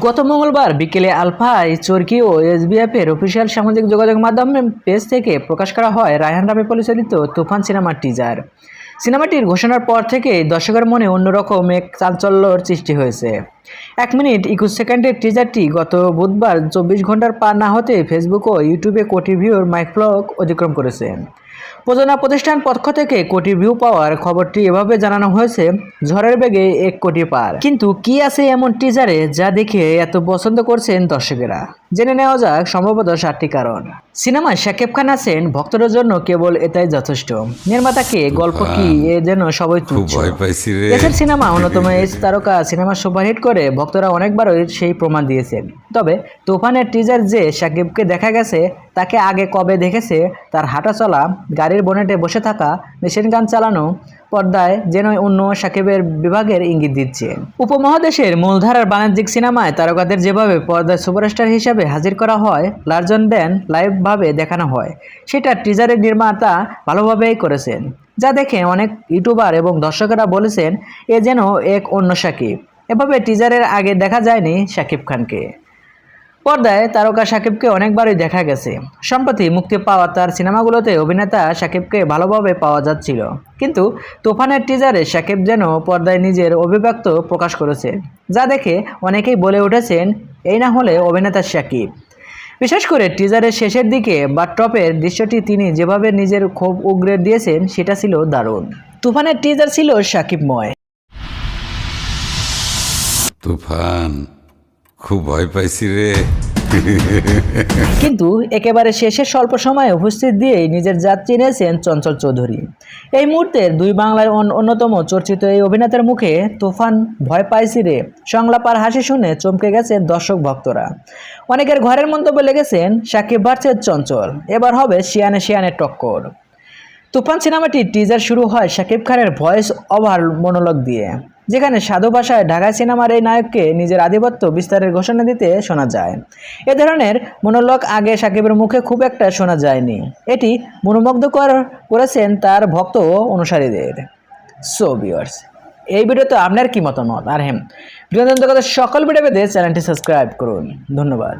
গত মঙ্গলবার বিকেলে আলফাই চর্কি ও এসবিএফের অফিসিয়াল সামাজিক যোগাযোগ মাধ্যম পেজ থেকে প্রকাশ করা হয় রায়হান রামে পরিচালিত তুফান সিনেমার টিজার সিনেমাটির ঘোষণার পর থেকে দর্শকের মনে অন্যরকম এক চাঞ্চল্যর সৃষ্টি হয়েছে। এক মিনিট একুশ সেকেন্ডের টিজারটি গত বুধবার চব্বিশ ঘণ্টার পার না হতে ফেসবুক ও ইউটিউবে কোটি ভিউর মাইক্রোক অতিক্রম করেছে। প্রযোজনা প্রতিষ্ঠান পক্ষ থেকে কোটি ভিউ পাওয়ার খবরটি এভাবে জানানো হয়েছে ঝড়ের বেগে এক কোটি পার। কিন্তু কি আছে এমন টিজারে যা দেখে এত পছন্দ করছেন দর্শকেরা? জেনে নেওয়া যাক সম্ভবত সাতটি কারণ। সিনেমায় শাকিব খান আছেন ভক্তদের জন্য কেবল এটাই যথেষ্ট। নির্মাতাকে গল্প কি এ যেন সবাই তুচ্ছ? দেশের সিনেমা অন্যতম এই তারকা সিনেমা সুপারহিট করে ভক্তরা অনেকবারই সেই প্রমাণ দিয়েছেন। তবে তুফানের টিজার যে সাকিবকে দেখা গেছে, তাকে আগে কবে দেখেছে, তার হাঁটা চলা, গাড়ির বনেটে বসে থাকা মেশিন গান চালানো, পর্দায় যেন অন্য সাকিবের বিভাগের ইঙ্গিত দিচ্ছে। উপমহাদেশের মূলধারার বাণিজ্যিক সিনেমায় তারকাদের যেভাবে পর্দায় সুপারস্টার হিসাবে হাজির করা হয়, লার্জন দেন লাইভভাবে দেখানো হয়, সেটা টিজারের নির্মাতা ভালোভাবেই করেছেন। যা দেখে অনেক ইউটিউবার এবং দর্শকেরা বলেছেন, এ যেন এক অন্য সাকিব। এভাবে টিজারের আগে দেখা যায়নি সাকিব খানকে। পর্দায় তারকা সাকিবকে অনেকবারই দেখা গেছে। সম্প্রতি মুক্তি পাওয়া তার সিনেমাগুলোতে অভিনেতা সাকিবকে ভালোভাবে পাওয়া যাচ্ছিল। কিন্তু তুফানের টিজারে সাকিব যেন পর্দায় নিজের অভিব্যক্ত প্রকাশ করেছে, যা দেখে অনেকেই বলে উঠেছেন, এই না হলে অভিনেতা সাকিব বিশেষ করে টিজারের শেষের দিকে বা টপের দৃশ্যটি তিনি যেভাবে নিজের ক্ষোভ উগরে দিয়েছেন, সেটা ছিল দারুণ। তুফানের টিজার ছিল সাকিবময় তুফান, খুব ভয় পাইছি রে। কিন্তু একেবারে শেষে স্বল্প সময়ে উপস্থিত দিয়েই নিজের জাত চিনেছেন চঞ্চল চৌধুরী। এই মুহূর্তের দুই বাংলার অন্যতম চর্চিত এই অভিনেতার মুখে তুফান ভয় পাইছি রে। সংলাপ আর হাসি শুনে চমকে গেছেন দর্শক ভক্তরা। অনেকের ঘরের মন্তব্য লেগেছেন সাকিব ভার্সেস চঞ্চল। এবার হবে শিয়ানে শিয়ানের টক্কর। তুফান সিনেমাটি টিজার শুরু হয় শাকিব খানের ভয়েস ওভার মনোলগ দিয়ে। যেখানে সাধু ভাষায় ঢাকা সিনেমার এই নায়ককে নিজের আধিপত্য বিস্তারের ঘোষণা দিতে শোনা যায়। এ ধরনের মনোলগ আগে সাকিবের মুখে খুব একটা শোনা যায়নি। এটি মনোমুগ্ধকর করেছেন তার ভক্ত অনুসারীদের। সো ভিউয়ার্স এই ভিডিওতে আপনার কি মতামত? আর হ্যাঁ বিনোদন জগতের সকল ভিডিও পেতে চ্যানেলটি সাবস্ক্রাইব করুন। ধন্যবাদ।